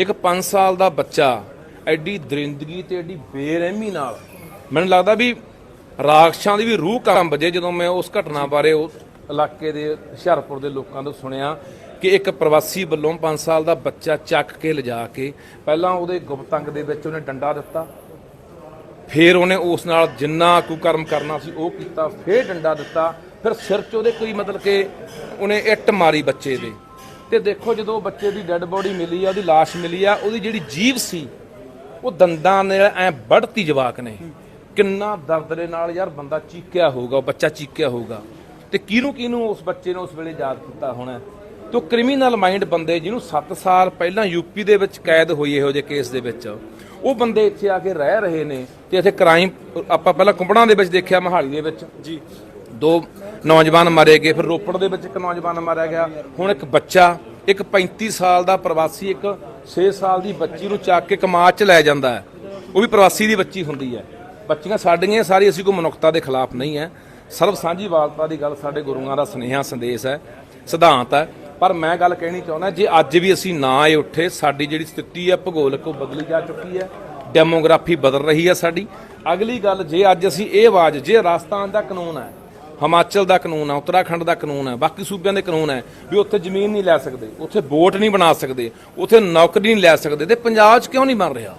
ਇੱਕ 5 ਸਾਲ ਦਾ ਬੱਚਾ, ਐਡੀ ਦਰਿੰਦਗੀ ਤੇ ਐਡੀ ਬੇਰਹਿਮੀ ਨਾਲ। ਮੈਨੂੰ ਲੱਗਦਾ ਵੀ ਰਾਖਸ਼ਾਂ ਦੀ ਵੀ ਰੂਹ ਕੰਮ ਵਜੇ ਜਦੋਂ ਮੈਂ ਉਸ ਘਟਨਾ ਬਾਰੇ ਉਸ ਇਲਾਕੇ ਦੇ, ਹੁਸ਼ਿਆਰਪੁਰ ਦੇ ਲੋਕਾਂ ਤੋਂ ਸੁਣਿਆ ਕਿ ਇੱਕ ਪ੍ਰਵਾਸੀ ਵੱਲੋਂ 5 ਸਾਲ ਦਾ ਬੱਚਾ ਚੱਕ ਕੇ ਲਿਜਾ ਕੇ ਪਹਿਲਾਂ ਉਹਦੇ ਗੁਪਤੰਗ ਦੇ ਵਿੱਚ ਉਹਨੇ ਡੰਡਾ ਦਿੱਤਾ। ਫਿਰ ਉਹਨੇ ਉਸ ਨਾਲ ਜਿੰਨਾ ਕੁਕਰਮ ਕਰਨਾ ਸੀ ਉਹ ਕੀਤਾ, ਫਿਰ ਡੰਡਾ ਦਿੱਤਾ। ਫਿਰ ਸਿਰ 'ਚ ਉਹਦੇ ਕੋਈ ਮਤਲਬ ਕਿ ਉਹਨੇ ਇੱਟ ਮਾਰੀ ਬੱਚੇ ਦੇ। ਤੇ ਦੇਖੋ ਜਦੋਂ ਬੱਚੇ ਦੀ ਡੈੱਡ ਬੋਡੀ ਮਿਲੀ ਆ, ਉਹਦੀ ਲਾਸ਼ ਮਿਲੀ ਆ, ਉਹਦੀ ਜਿਹੜੀ ਜੀਭ ਸੀ, ਉਹ ਦੰਦਾਂ ਨੇ ਐ ਵੱਢਤੀ ਜਵਾਕ ਨੇ। ਕਿੰਨਾ ਦਰਦ ਦੇ ਨਾਲ ਯਾਰ ਬੰਦਾ ਚੀਕਿਆ ਹੋਊਗਾ ਬੱਚਾ ਚੀਕਿਆ ਹੋਊਗਾ। ਤੇ ਕਿਹਨੂੰ ਕਿਹਨੂੰ ਉਸ ਬੱਚੇ ਨੇ ਉਸ ਵੇਲੇ ਯਾਦ ਕੀਤਾ ਹੋਣਾ? ਤੇ ਉਹ ਕ੍ਰਿਮੀਨਲ ਮਾਈਂਡ ਬੰਦੇ ਜਿਹਨੂੰ 7 ਸਾਲ ਪਹਿਲਾਂ ਯੂਪੀ ਦੇ ਵਿੱਚ ਕੈਦ ਹੋਈ ਇਹੋ ਜਿਹੇ ਕੇਸ ਦੇ ਵਿੱਚ। ਉਹ ਬੰਦੇ ਇੱਥੇ ਆ ਕੇ ਰਹਿ ਰਹੇ ਨੇ ਤੇ ਇੱਥੇ ਕ੍ਰਾਈਮ ਆਪਾਂ ਪਹਿਲਾਂ ਕੁੰਬੜਾਂ ਦੇ ਵਿੱਚ ਦੇਖਿਆ, ਮਹਾਲੀ ਦੇ ਵਿੱਚ। ਜੀ। ਦੋ ਨੌਜਵਾਨ ਮਾਰੇ ਗਏ, ਫਿਰ ਰੋਪੜ ਦੇ ਵਿੱਚ ਇੱਕ ਨੌਜਵਾਨ ਮਾਰਿਆ ਗਿਆ। ਹੁਣ ਇੱਕ ਬੱਚਾ, ਇੱਕ 35 ਸਾਲ ਦਾ ਪ੍ਰਵਾਸੀ, ਇੱਕ 6 ਸਾਲ ਦੀ ਬੱਚੀ ਨੂੰ ਚੱਕ ਕੇ ਕਮਾਚ ਚ ਲੈ ਜਾਂਦਾ ਹੈ। ਉਹ ਵੀ ਪ੍ਰਵਾਸੀ ਦੀ ਬੱਚੀ ਹੁੰਦੀ ਹੈ। ਬੱਚੀਆਂ ਸਾਡੀਆਂ ਸਾਰੀ, ਅਸੀਂ ਕੋਈ ਮਨੁੱਖਤਾ ਦੇ ਖਿਲਾਫ ਨਹੀਂ ਹੈ। ਸਰਬ ਸਾਂਝੀਵਾਲਤਾ ਦੀ ਗੱਲ ਸਾਡੇ ਗੁਰੂਆਂ ਦਾ ਸੁਨੇਹਾ, ਸੰਦੇਸ਼ ਹੈ, ਸਿਧਾਂਤ ਹੈ। ਪਰ ਮੈਂ ਗੱਲ ਕਹਿਣੀ ਚਾਹੁੰਦਾ, ਜੇ ਅੱਜ ਵੀ ਅਸੀਂ ਨਾ ਆਏ ਉੱਠੇ, ਸਾਡੀ ਜਿਹੜੀ ਸਥਿਤੀ ਹੈ, ਭੂਗੋਲਿਕ ਉਹ ਬਦਲੀ ਜਾ ਚੁੱਕੀ ਹੈ। ਡੈਮੋਗ੍ਰਾਫੀ ਬਦਲ ਰਹੀ ਹੈ ਸਾਡੀ। ਅਗਲੀ ਗੱਲ, ਜੇ ਅੱਜ ਅਸੀਂ ਇਹ ਆਵਾਜ਼, ਜੇ ਰਾਜਸਥਾਨ ਦਾ ਕਾਨੂੰਨ ਹੈ ਹਿਮਾਚਲ ਦਾ ਕਾਨੂੰਨ ਹੈ ਉੱਤਰਾਖੰਡ ਦਾ ਕਾਨੂੰਨ ਹੈ ਬਾਕੀ ਸੂਬਿਆਂ ਦੇ ਕਾਨੂੰਨ ਹੈ ਵੀ ਉੱਥੇ ਜ਼ਮੀਨ ਨਹੀਂ ਲੈ ਸਕਦੇ, ਉੱਥੇ ਵੋਟ ਨਹੀਂ ਬਣਾ ਸਕਦੇ, ਉੱਥੇ ਨੌਕਰੀ ਨਹੀਂ ਲੈ ਸਕਦੇ, ਤੇ ਪੰਜਾਬ 'ਚ ਕਿਉਂ ਨਹੀਂ ਬਣ ਰਿਹਾ?